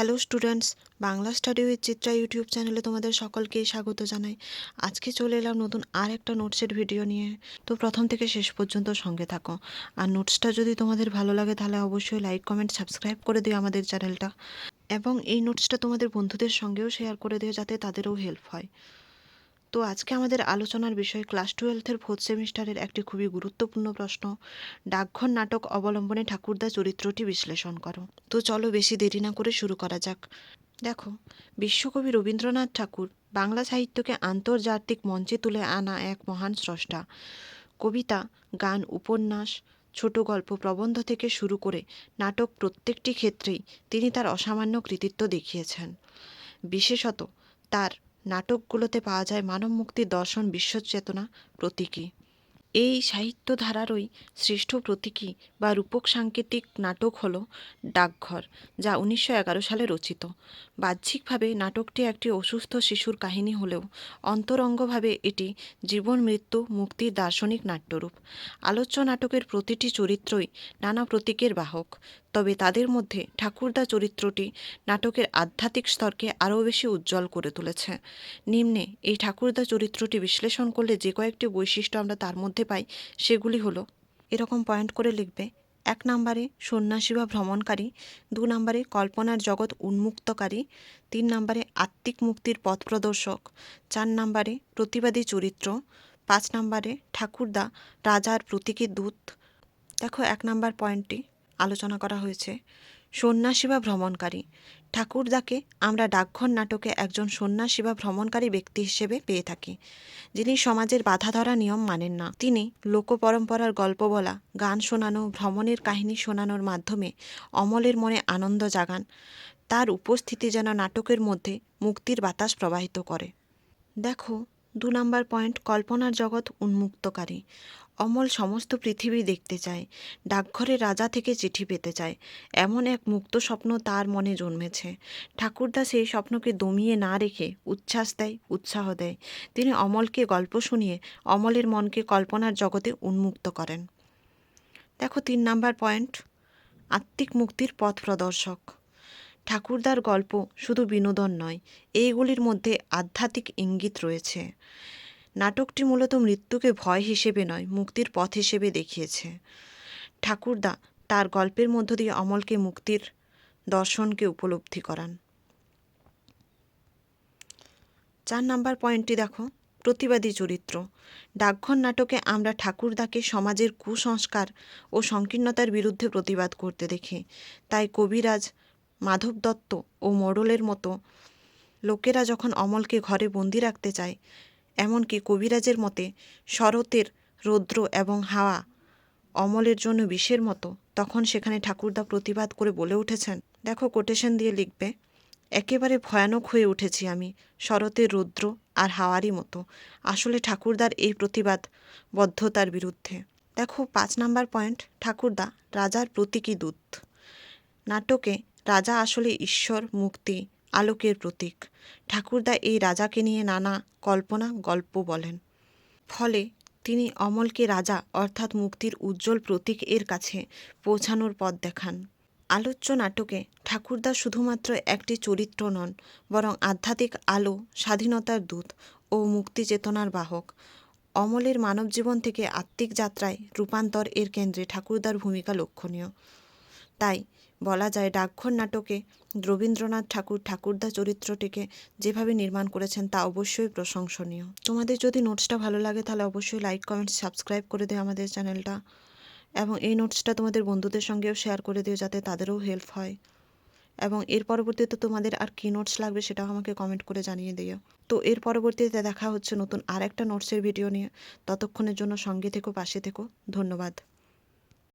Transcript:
Hello students Bangla study with Chitra YouTube চ্যানেলে তোমাদের সকলকে স্বাগত জানাই। আজকে চলে এলাম নতুন আর একটা নোটসের ভিডিও নিয়ে। তো প্রথম থেকে শেষ পর্যন্ত সঙ্গে থাকো। আর নোটসটা যদি তোমাদের ভালো লাগে তাহলে অবশ্যই লাইক কমেন্ট সাবস্ক্রাইব করে দিও আমাদের চ্যানেলটা এবং এই নোটসটা তোমাদের বন্ধুদের সঙ্গেও শেয়ার করে দিও যাতে তাদেরও হেল্প হয়। তো আজকে আমাদের আলোচনার বিষয় ক্লাস টুয়েলভের ফোর্থ সেমিস্টারের একটি খুবই গুরুত্বপূর্ণ প্রশ্ন। ডাকঘর নাটক অবলম্বনে ঠাকুরদা চরিত্রটি বিশ্লেষণ করো। তো চলো বেশি দেরি না করে শুরু করা যাক। দেখো, বিশ্বকবি রবীন্দ্রনাথ ঠাকুর বাংলা সাহিত্যকে আন্তর্জাতিক মঞ্চে তুলে আনা এক মহান স্রষ্টা। কবিতা, গান, উপন্যাস, ছোট গল্প, প্রবন্ধ থেকে শুরু করে নাটক প্রত্যেকটি ক্ষেত্রেই তিনি তার অসামান্য কৃতিত্ব দেখিয়েছেন। বিশেষত তার নাটকগুলোতে পাওয়া যায় মানব মুক্তি দর্শন বিশ্বচেতনা প্রতীকী। এই সাহিত্য ধারারই শ্রেষ্ঠ প্রতীকী বা রূপক সাংকেতিক নাটক হল ডাকঘর, যা উনিশশো এগারো সালে রচিত। বাহ্যিকভাবে নাটকটি একটি অসুস্থ শিশুর কাহিনী হলেও অন্তরঙ্গভাবে এটি জীবন, মৃত্যু মুক্তির দার্শনিক নাট্যরূপ। আলোচ্য নাটকের প্রতিটি চরিত্রই নানা প্রতীকের বাহক, তবে তাদের মধ্যে ঠাকুরদা চরিত্রটি নাটকের আধ্যাত্মিক স্তরকে আরও বেশি উজ্জ্বল করে তুলেছে। নিম্নে এই ঠাকুরদা চরিত্রটি বিশ্লেষণ করলে যে কয়েকটি বৈশিষ্ট্য আমরা তার মধ্যে পাই, সেগুলি হলো, এরকম পয়েন্ট করে লিখবে, এক নম্বরে সন্ন্যাসী বা ভ্রমণকারী, দু নম্বরে কল্পনার জগৎ উন্মুক্তকারী, তিন নম্বরে আত্মিক মুক্তির পথ প্রদর্শক, চার নম্বরে প্রতিবাদী চরিত্র, পাঁচ নম্বরে ঠাকুরদা রাজার প্রতীকী দূত। দেখো, এক নাম্বার পয়েন্টটি আলোচনা করা হয়েছে। সন্ন্যাসী বা ভ্রমণকারী। ঠাকুরদাকে আমরা ডাকঘর নাটকে একজন সন্ন্যাসী বা ভ্রমণকারী ব্যক্তি হিসেবে পেয়ে থাকি, যিনি সমাজের বাধা ধরা নিয়ম মানেন না। তিনি লোকপরম্পরার গল্প বলা, গান শোনানো, ভ্রমণের কাহিনী শোনানোর মাধ্যমে অমলের মনে আনন্দ জাগান। তার উপস্থিতি যেন নাটকের মধ্যে মুক্তির বাতাস প্রবাহিত করে। দেখো দু নম্বর পয়েন্ট, কল্পনার জগৎ উন্মুক্তকারী। অমল সমস্ত পৃথিবী দেখতে চায়, ডাকঘরে রাজা থেকে চিঠি পেতে চায়। এমন এক মুক্ত স্বপ্ন তার মনে জন্মেছে। ঠাকুরদা সেই স্বপ্নকে দমিয়ে না রেখে উচ্ছ্বাস দেয়, উৎসাহ দেয়। তিনি অমলকে গল্প শুনিয়ে অমলের মনকে কল্পনার জগতে উন্মুক্ত করেন। দেখো তিন নাম্বার পয়েন্ট, আত্মিক মুক্তির পথ প্রদর্শক। ঠাকুরদার গল্প শুধু বিনোদন নয়, এইগুলির মধ্যে আধ্যাত্মিক ইঙ্গিত রয়েছে। নাটকটি মূলত মৃত্যুকে ভয় হিসেবে নয়, মুক্তির পথ হিসেবে দেখিয়েছে। ঠাকুরদা তার গল্পের মধ্য দিয়ে অমলকে মুক্তির দর্শনকে উপলব্ধি করান। চার নাম্বার পয়েন্টটি দেখো, প্রতিবাদী চরিত্র। ডাকঘর নাটকে আমরা ঠাকুরদাকে সমাজের কুসংস্কার ও সংকীর্ণতার বিরুদ্ধে প্রতিবাদ করতে দেখি। তাই কবিরাজ মাধব দত্ত ও মোড়লের মতো। লোকেরা যখন অমলকে ঘরে বন্দি রাখতে চায়, এমনকি কবিরাজের মতে শরতের রৌদ্র এবং হাওয়া অমলের জন্য বিষের মতো, তখন সেখানে ঠাকুরদা প্রতিবাদ করে বলে উঠেছেন, দেখো কোটেশন দিয়ে লিখবে, একেবারে ভয়ানক হয়ে উঠেছি আমি, শরতের রৌদ্র আর হাওয়ারই মতো। আসলে ঠাকুরদার এই প্রতিবাদ বদ্ধতার বিরুদ্ধে। দেখো পাঁচ নাম্বার পয়েন্ট, ঠাকুরদা রাজার প্রতীকী দূত। নাটকে রাজা আসলে ঈশ্বর, মুক্তি, আলোকের প্রতীক। ঠাকুরদা এই রাজাকে নিয়ে নানা কল্পনা, গল্প বলেন। ফলে তিনি অমলকে রাজা অর্থাৎ মুক্তির উজ্জ্বল প্রতীক এর কাছে পৌঁছানোর পথ দেখান। আলোচ্য নাটকে ঠাকুরদা শুধুমাত্র একটি চরিত্র নন, বরং আধ্যাত্মিক আলো, স্বাধীনতার দূত ও মুক্তি চেতনার বাহক। অমলের মানবজীবন থেকে আত্মিক যাত্রায় রূপান্তর এর কেন্দ্রে ঠাকুরদার ভূমিকা লক্ষণীয়। তাই বলা যায় ডাকঘর নাটকে রবীন্দ্রনাথ ঠাকুর ঠাকুরদা চরিত্রটিকে যেভাবে নির্মাণ করেছেন তা অবশ্যই প্রশংসনীয়। তোমাদের যদি নোটসটা ভালো লাগে তাহলে অবশ্যই লাইক কমেন্ট সাবস্ক্রাইব করে দিও আমাদের চ্যানেলটা এবং এই নোটসটা তোমাদের বন্ধুদের সঙ্গেও শেয়ার করে দিও যাতে তাদেরও হেল্প হয়। এবং এর পরবর্তীতে তোমাদের আর কী নোটস লাগবে সেটাও আমাকে কমেন্ট করে জানিয়ে দিও। তো এর পরবর্তীতে দেখা হচ্ছে নতুন আর একটা নোটসের ভিডিও নিয়ে। ততক্ষণের জন্য সঙ্গে থেকো, পাশে থেকো। ধন্যবাদ।